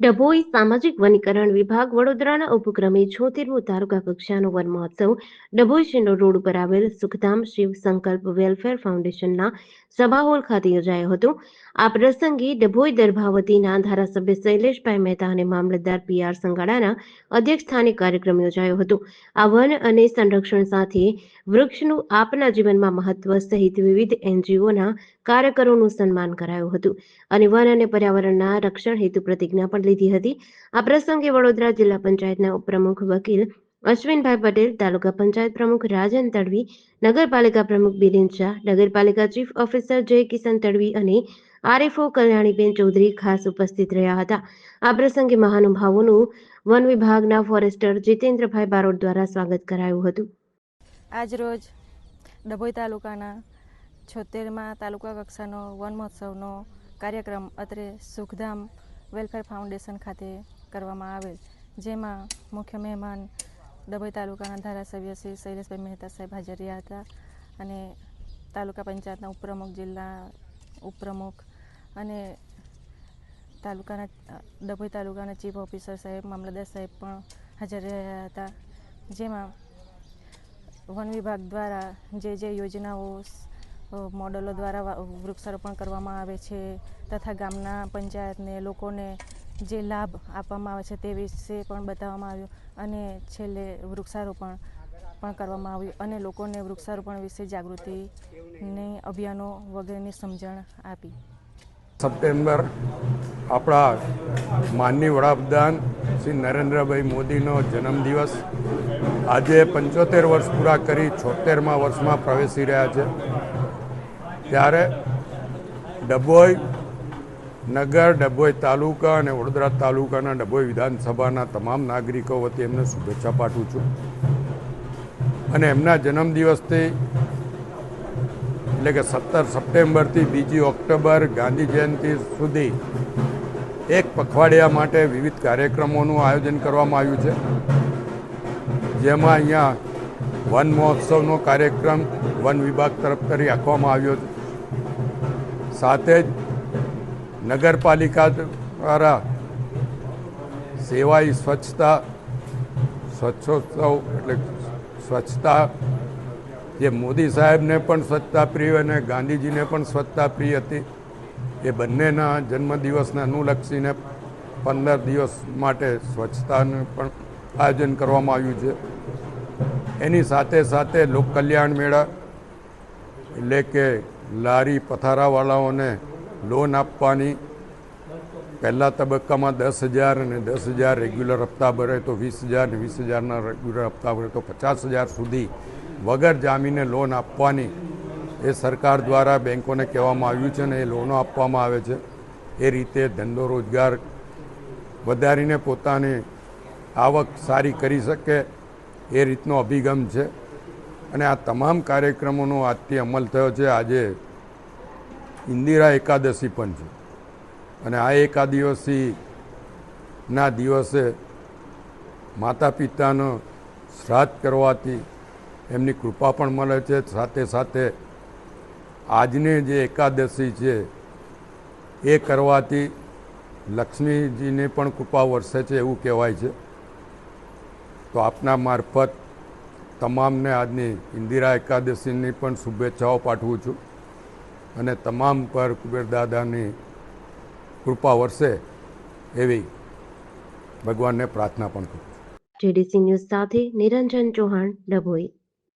ડભોઈ સામાજિક વનીકરણ વિભાગ વડોદરાના ઉપક્રમે છોતેરમો તાલુકા કક્ષાનો વન મહોત્સવ ડભોઈ શિંડો રોડ પર આવેલ સુખધામ શિવ સંકલ્પ વેલફેર ફાઉન્ડેશનના સભા હોલ ખાતે યોજાયો હતો. આ પ્રસંગે ડભોઈ દરભાવતીના ધારાસભ્ય શૈલેષભાઈ મહેતા અને મામલતદાર પી આર સંગાડાના અધ્યક્ષસ્થાને કાર્યક્રમ યોજાયો હતો. આ વન અને સંરક્ષણ સાથે વૃક્ષનું આપના જીવનમાં મહત્વ સહિત વિવિધ એનજીઓના કાર્યકરોનું સન્માન કરાયું હતું અને વન અને પર્યાવરણના રક્ષણ હેતુ પ્રતિજ્ઞા પણ લીધી હતી. આ પ્રસંગે વડોદરા જિલ્લા પંચાયતના ઉપપ્રમુખ વકીલ અશ્વિનભાઈ પટેલ, તાલુકા પંચાયત પ્રમુખ રાજન તડવી, નગરપાલિકા પ્રમુખ બિરેન શાહ, નગરપાલિકા ચીફ ઓફિસર જય કિશન તડવી અને આરએફઓ કલ્યાણીબેન ચૌધરી ખાસ ઉપસ્થિત રહ્યા હતા. આ પ્રસંગે મહાનુભાવોનું વન વિભાગના ફોરેસ્ટર જીતેન્દ્રભાઈ બારોટ દ્વારા સ્વાગત કરાયું હતું. આજરોજ ડભોઈ તાલુકાના છોતેરમાં તાલુકા કક્ષાનો વન મહોત્સવનો કાર્યક્રમ અત્રે સુખધામ વેલફેર ફાઉન્ડેશન ખાતે કરવામાં આવેલ, જેમાં મુખ્ય મહેમાન ડભોઈ તાલુકાના ધારાસભ્ય શ્રી શૈલેષભાઈ મહેતા સાહેબ હાજર રહ્યા હતા અને તાલુકા પંચાયતના ઉપપ્રમુખ, જિલ્લા ઉપપ્રમુખ અને તાલુકાના ડભોઈ તાલુકાના ચીફ ઓફિસર સાહેબ, મામલતદાર સાહેબ પણ હાજર રહ્યા હતા. જેમાં વન વિભાગ દ્વારા જે જે યોજનાઓ મોડલો દ્વારા વૃક્ષારોપણ કરવામાં આવે છે તથા ગામના પંચાયતને, લોકોને જે લાભ આપવામાં આવે છે તે વિશે પણ બતાવવામાં આવ્યું અને છેલ્લે વૃક્ષારોપણ પણ કરવામાં આવ્યું અને લોકોને વૃક્ષારોપણ વિશે જાગૃતિની અભિયાનો વગેરેની સમજણ આપી. સપ્ટેમ્બર આપણા માનની વડાપ્રધાન શ્રી નરેન્દ્રભાઈ મોદીનો જન્મદિવસ. આજે પંચોતેર વર્ષ પૂરા કરી છોતેરમા વર્ષમાં પ્રવેશી રહ્યા છે. ત્યારે ડભોઈ નગર, ડભોઈ તાલુકા અને વડોદરા તાલુકાના ડભોઈ વિધાનસભાના તમામ નાગરિકો વતી એમને શુભેચ્છા પાઠવું છું. અને એમના જન્મદિવસથી એટલે કે સત્તર સપ્ટેમ્બરથી બીજી ઓક્ટોબર ગાંધી જયંતિ સુધી એક પખવાડિયા માટે વિવિધ કાર્યક્રમોનું આયોજન કરવામાં આવ્યું છે. જેમાં અહીંયા વન મહોત્સવનો કાર્યક્રમ વન વિભાગ તરફ કરી રાખવામાં આવ્યો છે. સાથે જ નગરપાલિકા દ્વારા સેવાઈ સ્વચ્છતા, સ્વચ્છોત્સવ એટલે સ્વચ્છતા, જે મોદી સાહેબને પણ સ્વચ્છતા પ્રિય અને ગાંધીજીને પણ સ્વચ્છતા પ્રિય હતી, એ બંનેના જન્મદિવસને અનુલક્ષીને પંદર દિવસ માટે સ્વચ્છતાનું પણ આયોજન કરવામાં આવ્યું છે. એની સાથે સાથે લોકકલ્યાણ મેળા એટલે કે લારી પથારાવાળાઓને લોન આપવાની. પહેલા તબક્કામાં દસ હજાર અને દસ હજાર રેગ્યુલર હપ્તા ભરે તો વીસ હજાર ને વીસ હજારના રેગ્યુલર હપ્તા ભરે તો પચાસ હજાર સુધી વગર જામીને લોન આપવાની એ સરકાર દ્વારા બેંકોને કહેવામાં આવ્યું છે અને એ લોનો આપવામાં આવે છે. એ રીતે ધંધો રોજગાર વધારીને પોતાની આવક સારી કરી શકે એ રીતનો અભિગમ છે. અને આ તમામ કાર્યક્રમોનો આજથી અમલ થયો છે. આજે ઇન્દિરા એકાદશી પણ છે. અને આ એકાદશીના દિવસે માતા પિતાનો શ્રાદ્ધ કરવાથી એમની કૃપા પણ મળે છે. સાથે સાથે આજની જે એકાદશી છે, એ કરવાથી લક્ષ્મીજીને પણ કૃપા વરસે છે એવું કહેવાય છે. તો આપના મારફત તમામને આજની ઇન્દિરા એકાદશીની પણ શુભેચ્છાઓ પાઠવું છું અને તમામ પર કુબેર દાદાની કૃપા વરસે એવી ભગવાનને પ્રાર્થના પણ કરું છું. જેડીસી ન્યૂઝ સાથે નિરંજન ચૌહાણ, ડભોઈ.